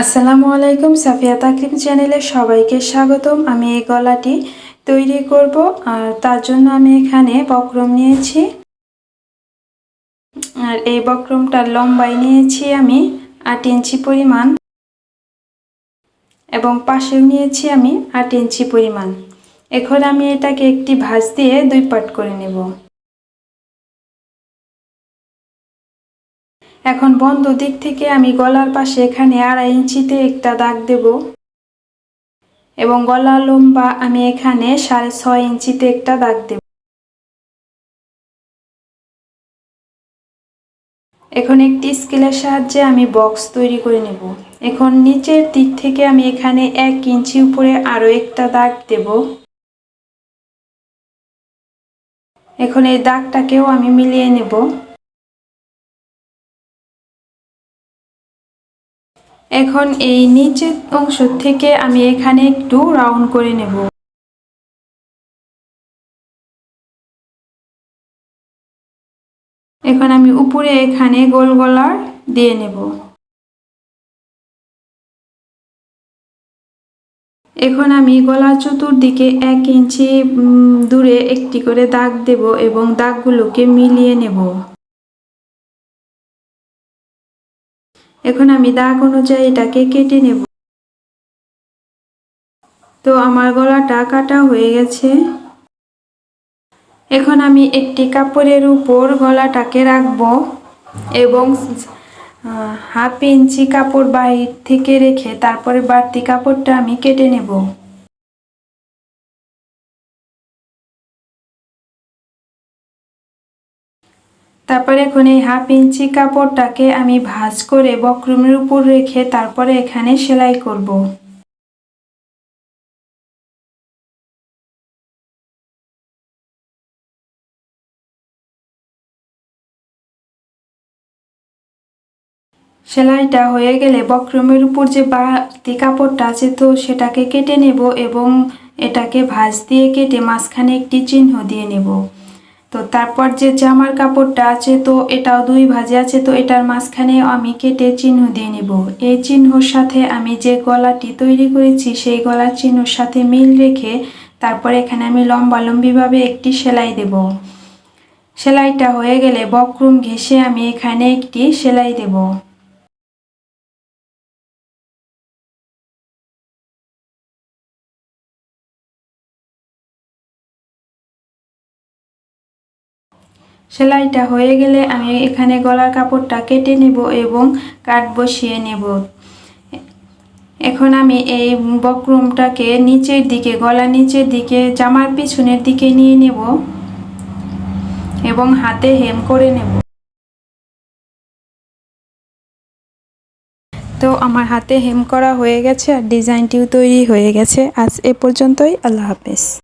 আসসালামু আলাইকুম, সাফিয়া তাকরিম চ্যানেলে সবাইকে স্বাগতম। আমি এই গলাটি তৈরি করব আর তার জন্য আমি এখানে বক্রম নিয়েছি। আর এই বক্রমটার লম্বাই নিয়েছি আমি আট ইঞ্চি পরিমাণ এবং পাশেও নিয়েছি আমি আট ইঞ্চি পরিমাণ। এখন আমি এটাকে একটি ভাঁজ দিয়ে দুই পাট করে নেব। এখন বন্ধ দিক থেকে আমি গলার পাশে এখানে আড়াই ইঞ্চিতে একটা দাগ দেব। এবং গলার লম্বা আমি এখানে সাড়ে ছয় ইঞ্চিতে একটা দাগ দেব। এখন একটি স্কেলের সাহায্যে আমি বক্স তৈরি করে নেব। এখন নিচের দিক থেকে আমি এখানে এক ইঞ্চি উপরে আরও একটা দাগ দেব। এখন এই দাগটাকেও আমি মিলিয়ে নেব। এখন এই নিচের অংশ থেকে আমি এখানে একটু রাউন্ড করে নেব। এখন আমি উপরে এখানে গোল গলার দিয়ে নেব। এখন আমি গলা চতুর্দিকে এক ইঞ্চি দূরে একটি করে দাগ দেব এবং দাগগুলোকে মিলিয়ে নেব। এখন আমি দাগ অনুযায়ী এটাকে কেটে নেব। তো আমার গলাটা কাটা হয়ে গেছে। এখন আমি একটি কাপড়ের উপর গলাটাকে রাখব এবং হাফ ইঞ্চি কাপড় বাইর থেকে রেখে তারপরে বাড়তি কাপড়টা আমি কেটে নেব। তারপরে এখন এই হাফ ইঞ্চি কাপড়টাকে আমি ভাজ করে বক্রমের উপর রেখে তারপরে এখানে সেলাই করব। সেলাইটা হয়ে গেলে বক্রমের উপর যে বাড়তি কাপড়টা আছে তো সেটাকে কেটে নেব এবং এটাকে ভাঁজ দিয়ে কেটে মাঝখানে একটি চিহ্ন দিয়ে নেব। তো তারপর যে জামার কাপড়টা আছে, তো এটাও দুই ভাজে আছে, তো এটার মাঝখানে আমি কেটে চিহ্ন দিয়ে নেব। এই চিহ্নর সাথে আমি যে গলাটি তৈরি করেছি, সেই গলার চিহ্নর সাথে মিল রেখে তারপর এখানে আমি লম্বালম্বিভাবে একটি সেলাই দেব। সেলাইটা হয়ে গেলে বক্রম ঘেসে আমি এখানে একটি সেলাই দেব। সেলাইটা হয়ে গেলে আমি এখানে গলার কাপড়টা কেটে নেব এবং কাট বসিয়ে নেব। এখন আমি এই বক্রমটাকে নিচের দিকে, গলা নিচের দিকে, জামার পিছনের দিকে নিয়ে নেব এবং হাতে হেম করে নেব। তো আমার হাতে হেম করা হয়ে গেছে আর ডিজাইনটিও তৈরি হয়ে গেছে। আজ এ পর্যন্তই, আল্লাহ হাফেজ।